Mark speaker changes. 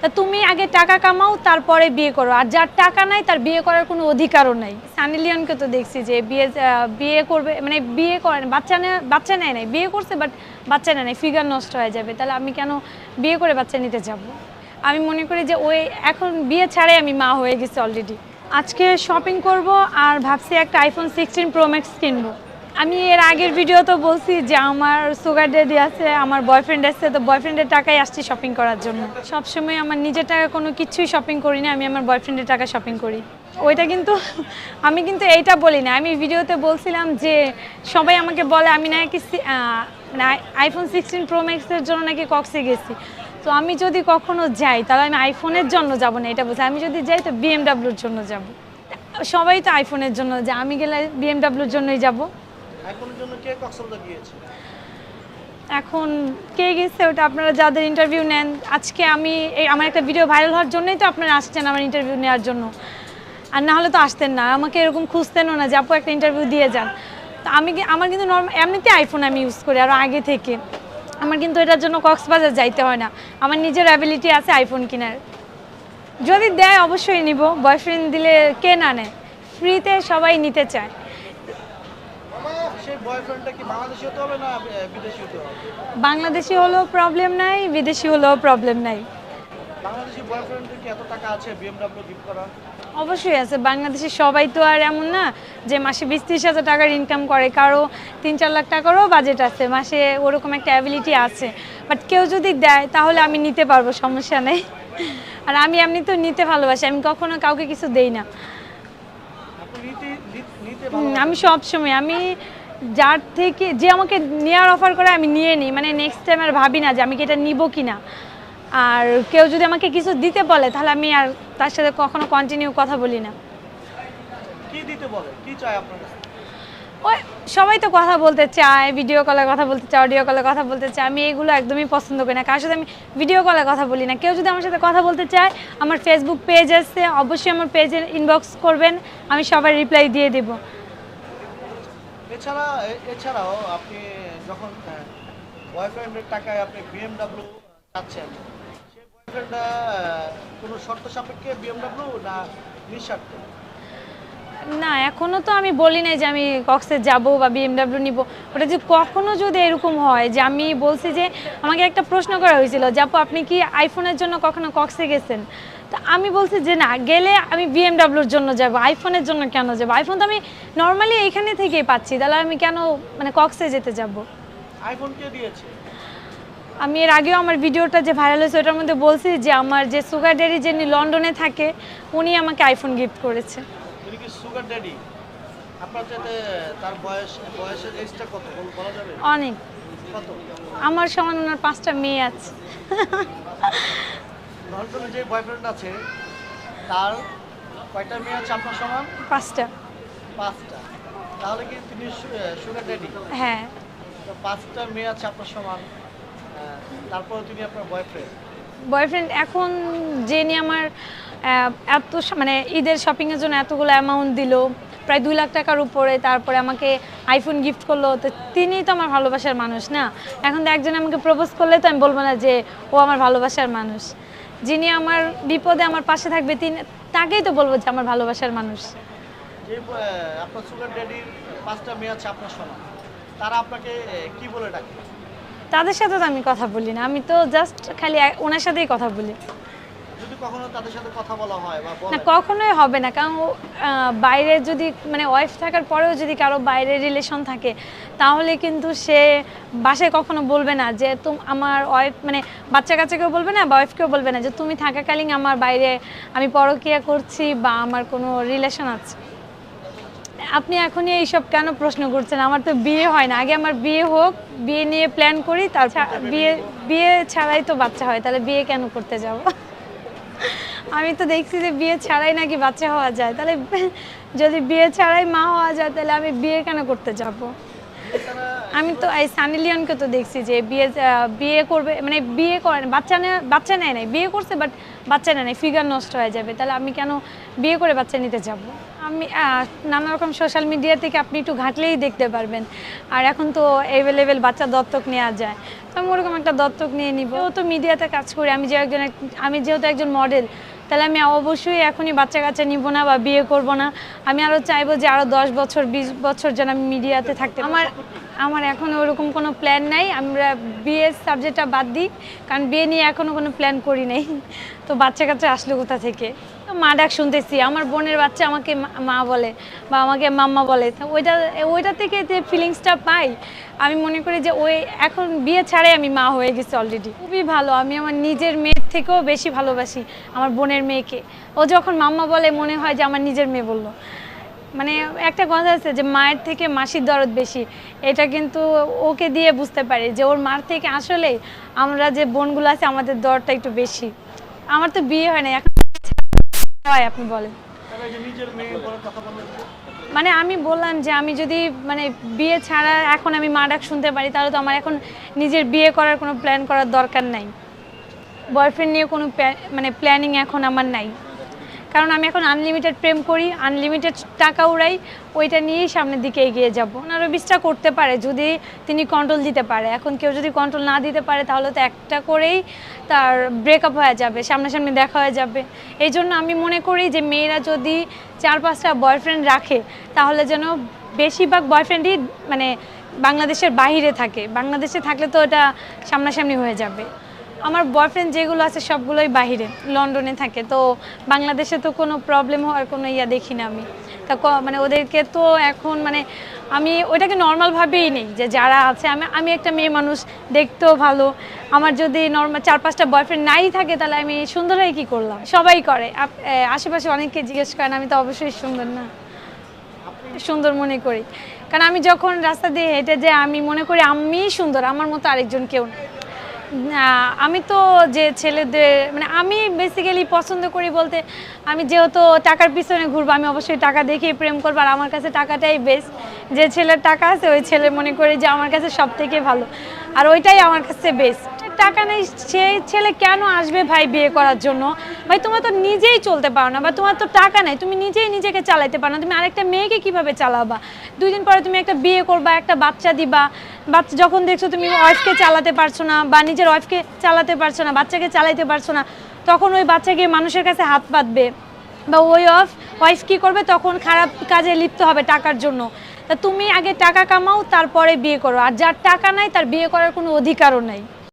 Speaker 1: তা তুমি আগে টাকা কামাও, তারপরে বিয়ে করো। আর যার টাকা নাই, তার বিয়ে করার কোনো অধিকারও নাই। সানি লিওনকে তো দেখছি যে বিয়ে বিয়ে করবে মানে বিয়ে করে, বাচ্চা বাচ্চা নেয় নাই। বিয়ে করছে বাট বাচ্চা নেয় নাই। ফিগার নষ্ট হয়ে যাবে। তাহলে আমি কেন বিয়ে করে বাচ্চা নিতে যাব? আমি মনে করি যে ওই এখন বিয়ে ছাড়াই আমি মা হয়ে গেছি অলরেডি আজকে শপিং করব আর ভাবছি একটা আইফোন সিক্সটিন প্রো ম্যাক্স কিনবো। আমি এর আগের ভিডিও তো বলছি যে আমার সুগার ড্যাডি আছে, আমার বয়ফ্রেন্ড আছে, তো বয়ফ্রেন্ডের টাকায় আসছি শপিং করার জন্য। সবসময় আমার নিজের টাকা কোনো কিছুই শপিং করি না, আমি আমার বয়ফ্রেন্ডের টাকা শপিং করি। ওইটা কিন্তু, আমি কিন্তু এইটা বলি না। আমি ভিডিওতে বলছিলাম যে সবাই আমাকে বলে, আমি নাকি আইফোন সিক্সটিন প্রো ম্যাক্সের জন্য নাকি কক্সে গেছি। তো আমি যদি কখনো যাই, তাহলে আমি আইফোনের জন্য যাব না, এটা বলছি আমি যদি যাই, তো বিএমডাব্লিউর জন্য যাব। সবাই তো আইফোনের জন্য যায় আমি গেলে বিএমডাব্লিউর জন্যই যাব।
Speaker 2: জন্য কে কক্সবাজার গিয়েছে?
Speaker 1: এখন কে গেছে ওটা আপনারা যাদের ইন্টারভিউ নেন, আজকে আমি আমার একটা ভিডিও ভাইরাল হওয়ার জন্যই তো আপনারা আসছেন আমার ইন্টারভিউ নেওয়ার জন্য। আর না হলে তো আসতেন না, আমাকে এরকম খুঁজতেনও না যে আপু একটা ইন্টারভিউ দিয়ে যান। তো আমি আমার কিন্তু নর্মাল এমনিতে আইফোন আমি ইউজ করি আরও আগে থেকে। আমার কিন্তু এটার জন্য কক্সবাজার যাইতে হয় না। আমার নিজের অ্যাবিলিটি আছে আইফোন কেনার। যদি দেয় অবশ্যই নিব বয়ফ্রেন্ড দিলে কে না নেয়? ফ্রিতে সবাই নিতে চায়।
Speaker 2: বয়ফ্রেন্ডটা কি বাংলাদেশি হতে হবে না বিদেশি হতে হবে?
Speaker 1: বাংলাদেশি হলেও প্রবলেম নাই বিদেশি হলেও প্রবলেম নাই।
Speaker 2: বাংলাদেশি বয়ফ্রেন্ডের কি এত টাকা আছে বিএমডব্লিউ গিফট করা
Speaker 1: অবশ্যই আছে বাংলাদেশে সবাই তো আর এমন না যে মাসে বিশ ত্রিশ হাজার টাকার ইনকাম করে কারও তিন চার লাখ টাকারও বাজেট আছে মাসে ওরকম একটা অ্যাবিলিটি আছে। বাট কেউ যদি দেয় তাহলে আমি নিতে পারব সমস্যা নেই। আর আমি এমনি তো নিতে ভালোবাসি আমি কখনো কাউকে কিছু দেই না। আমি সব সময় আমি যার থেকে যে আমাকে নেওয়ার অফার করে আমি নিয়ে নিই। মানে নেক্সট টাইম আর ভাবি না যে আমি কি এটা নিব কি না আর কেউ যদি আমাকে কিছু দিতে বলে তাহলে আমি আর তার সাথে কখনো কন্টিনিউ কথা বলি না? ওই সবাই তো কথা বলতে চায় ভিডিও কলে কথা বলতে চায় অডিও কলে কথা বলতে চায়। আমি এগুলো একদমই পছন্দ করি না। কার সাথে আমি ভিডিও কলে কথা বলি না। কেউ যদি আমার সাথে কথা বলতে চায় আমার ফেসবুক পেজ আছে অবশ্যই আমার পেজে ইনবক্স করবেন। আমি সবাই রিপ্লাই দিয়ে দেবো।
Speaker 2: এছাড়া এছাড়াও আপনি যখন বয়ফ্রেন্ডের টাকায় আপনি বিএমডাব্লিউ চাচ্ছেন সেই বয়ফ্রেন্ডটা কোনো শর্ত সাপেক্ষে বিএমডব্লিউ না নিঃস্বার্থ?
Speaker 1: না এখনও তো আমি বলি নাই যে আমি কক্সে যাব বা বিএমডাব্লিউ নিব। ওটা যে কখনো যদি এরকম হয় যে আমি বলছি যে আমাকে একটা প্রশ্ন করা হয়েছিল যে আপু আপনি কি আইফোনের জন্য কখনো কক্সে গেছেন? তা আমি বলছি যে না গেলে আমি বিএমডাব্লিউর জন্য যাব আইফোনের জন্য কেন যাব? আইফোন তো আমি নর্মালি এইখানে থেকেই পাচ্ছি তাহলে আমি কেন মানে কক্সে যেতে যাব?
Speaker 2: আইফোন কে দিয়েছে?
Speaker 1: আমি এর আগেও আমার ভিডিওটা যে ভাইরাল হয়েছে ওটার মধ্যে বলছি যে আমার যে সুগার ড্যাডি যিনি লন্ডনে থাকে উনি আমাকে আইফোন গিফট করেছে।
Speaker 2: তিনি কি সুগার ড্যাডি আপনার চাইতে তার বয়স বয়সের এজটা কত? বলা যাবে?
Speaker 1: অনেক।
Speaker 2: কত?
Speaker 1: আমার সমান ওনার পাঁচটা মেয়ে আছে।
Speaker 2: লন্ডনে যে বয়ফ্রেন্ড আছে তার কয়টা মেয়ে আছে আপনার সমান?
Speaker 1: পাঁচটা।
Speaker 2: পাঁচটা। তাহলে কি তিনি সুগার ড্যাডি
Speaker 1: হ্যাঁ।
Speaker 2: তো পাঁচটা মেয়ে আছে আপনার সমান তারপর তিনি আপনার বয়ফ্রেন্ড
Speaker 1: বয়ফ্রেন্ড এখন যে নিয়ে আমার এত মানে ঈদের শপিংয়ের জন্য এতগুলো অ্যামাউন্ট দিল, প্রায় দুই লাখ টাকার উপরে, তারপরে আমাকে আইফোন গিফট করল, তো তিনিই তো আমার ভালোবাসার মানুষ, না? এখন তো একজন আমাকে প্রপোজ করলে তো আমি বলব না যে ও আমার ভালোবাসার মানুষ। যিনি আমার বিপদে আমার পাশে থাকবে, তিনি তাকেই তো বলব যে আমার ভালোবাসার মানুষ।
Speaker 2: আপনার সুগার ড্যাডির পাঁচটা মেয়ে আছে আপনার তারা আপনাকে কি বলে
Speaker 1: তাদের সাথে তো আমি কথা বলি না আমি তো জাস্ট খালি ওনার সাথেই কথা বলি।
Speaker 2: যদি তাদের সাথে কথা বলা
Speaker 1: না কখনোই হবে না কারণ বাইরে যদি মানে ওয়াইফ থাকার পরেও যদি কারও বাইরে রিলেশন থাকে তাহলে কিন্তু সে বাসায় কখনো বলবে না যে তুম আমার ওয়াইফ মানে বাচ্চা কাচ্চাকেও বলবে না বা ওয়াইফকেও বলবে না যে তুমি থাকাকালীন আমার বাইরে আমি পরকিয়া করছি বা আমার কোনো রিলেশন আছে। আপনি এখনই এইসব কেন প্রশ্ন করছেন? আমার তো বিয়ে হয় না। আগে আমার বিয়ে হোক বিয়ে নিয়ে প্ল্যান করি তারপর বিয়ে বিয়ে ছাড়াই তো বাচ্চা হয়। তাহলে বিয়ে কেন করতে যাব? আমি তো দেখছি যে বিয়ে ছাড়াই নাকি বাচ্চা হওয়া যায়। তাহলে যদি বিয়ে ছাড়াই মা হওয়া যায় তাহলে আমি বিয়ে কেন করতে যাব? আমি তো এই সানি লিওনকে তো দেখছি যে বিয়ে বিয়ে করবে মানে বিয়ে করে বাচ্চা নেয় বাচ্চা নেয় নাই বিয়ে করছে বাট বাচ্চা নেয় নাই ফিগার নষ্ট হয়ে যাবে, তাহলে আমি কেন বিয়ে করে বাচ্চা নিতে যাব? আমি নানা রকম সোশ্যাল মিডিয়া থেকে আপনি একটু ঘাটলেই দেখতে পারবেন। আর এখন তো অ্যাভেলেবেল বাচ্চা দত্তক নেওয়া যায়। তো আমি ওরকম একটা দত্তক নিয়ে নিব। ও তো মিডিয়াতে কাজ করি, আমি যে একজন আমি যেহেতু একজন মডেল তাহলে আমি অবশ্যই এখনই বাচ্চা কাচ্চা নিব না বা বিয়ে করব না। আমি আরও চাইব যে আরও দশ বছর, বিশ বছর যেন আমি মিডিয়াতে থাকতে আমার আমার এখন ওরকম কোনো প্ল্যান নাই। আমরা বিয়ে সাবজেক্টটা বাদ দিই, কারণ বিয়ে নিয়ে এখনও কোনো প্ল্যান করি নাই। তো বাচ্চা কাচ্চা আসলো কোথা থেকে? মা ডাক শুনতেছি, আমার বোনের বাচ্চা আমাকে মা- বলে বা আমাকে মাম্মা বলে। ওইটা ওইটা থেকে যে ফিলিংসটা পাই, আমি মনে করি যে ওই এখন বিয়ে ছাড়াই আমি মা হয়ে গেছি অলরেডি খুবই ভালো, আমি আমার নিজের মেয়ের থেকেও বেশি ভালোবাসি আমার বোনের মেয়েকে। ও যখন মাম্মা বলে মনে হয় যে আমার নিজের মেয়ে বলল। মানে একটা কথা আছে যে মায়ের থেকে মাসির দরদ বেশি। এটা কিন্তু ওকে দিয়ে বুঝতে পারি যে ওর মার থেকে আসলে আমরা যে বোনগুলো আছে, আমাদের দরটা একটু বেশি। আমার তো বিয়ে হয় না এখন হয়, আপনি বলেন। মানে আমি বললাম যে আমি যদি মানে বিয়ে ছাড়া এখন আমি মা ডাক শুনতে পারি, তাহলে তো আমার এখন নিজের বিয়ে করার কোনো প্ল্যান করার দরকার নাই। বয়ফ্রেন্ড নিয়ে কোনো মানে প্ল্যানিং এখন আমার নাই। কারণ আমি এখন আনলিমিটেড প্রেম করি আনলিমিটেড টাকা উড়াই, ওইটা নিয়েই সামনের দিকে এগিয়ে যাব। ওনারও বিশটা করতে পারে, যদি তিনি কন্ট্রোল দিতে পারে। এখন কেউ যদি কন্ট্রোল না দিতে পারে, তাহলে তো একটা করেই তার ব্রেকআপ হয়ে যাবে, সামনাসামনি দেখা হয়ে যাবে। এই জন্য আমি মনে করি যে মেয়েরা যদি চার পাঁচটা বয়ফ্রেন্ড রাখে, তাহলে যেন বেশিরভাগ বয়ফ্রেন্ডই মানে বাংলাদেশের বাইরে থাকে। বাংলাদেশে থাকলে তো এটা সামনাসামনি হয়ে যাবে। আমার বয়ফ্রেন্ড যেগুলো আছে সবগুলোই বাইরে লন্ডনে থাকে। তো বাংলাদেশে তো কোনো প্রবলেম হওয়ার কোনো ইয়া দেখি না আমি। তা মানে ওদেরকে তো এখন মানে আমি ওইটাকে নর্মালভাবেই নেই যে যারা আছে আমি আমি একটা মেয়ে মানুষ দেখতেও ভালো। আমার যদি নর্মাল চার পাঁচটা বয়ফ্রেন্ড নাই থাকে তাহলে আমি সুন্দর হয়ে কী করলাম? সবাই করে। আশেপাশে অনেককে জিজ্ঞেস করেন আমি তো অবশ্যই সুন্দর না। সুন্দর মনে করি। কারণ আমি যখন রাস্তা দিয়ে হেঁটে যাই আমি মনে করি আমি সুন্দর আমার মতো আরেকজন কেউ না, আমি তো যে ছেলেদের মানে আমি বেসিক্যালি পছন্দ করি বলতে, আমি যেহেতু টাকার পিছনে ঘুরবো, আমি অবশ্যই টাকা দেখেই প্রেম করব, আর আমার কাছে টাকাটাই বেস্ট যে ছেলের টাকা আছে, ওই ছেলে মনে করি যে আমার কাছে সব থেকে ভালো। আর ওইটাই আমার কাছে বেস্ট টাকা নেই সেই ছেলে কেন আসবে ভাই বিয়ে করার জন্য? ভাই, তোমার তো নিজেই চলতে পারো না, বা তোমার তো টাকা নেই, তুমি নিজেই নিজেকে চালাইতে পারো না, তুমি আরেকটা মেয়েকে কীভাবে চালাবা? দুই দিন পরে তুমি একটা বিয়ে করবা, একটা বাচ্চা দিবা, বাচ্চা যখন দেখছ তুমি ওয়াইফকে চালাতে পারছ না, বা নিজের ওয়াইফকে চালাতে পারছ না, বাচ্চাকে চালাইতে পারছ না, তখন ওই বাচ্চা গিয়ে মানুষের কাছে হাত পাতবে বা ওই অফ ওয়াইফ কী করবে? তখন খারাপ কাজে লিপ্ত হবে টাকার জন্য। তা তুমি আগে টাকা কামাও, তারপরে বিয়ে করো। আর যার টাকা নাই, তার বিয়ে করার কোনো অধিকারও নাই।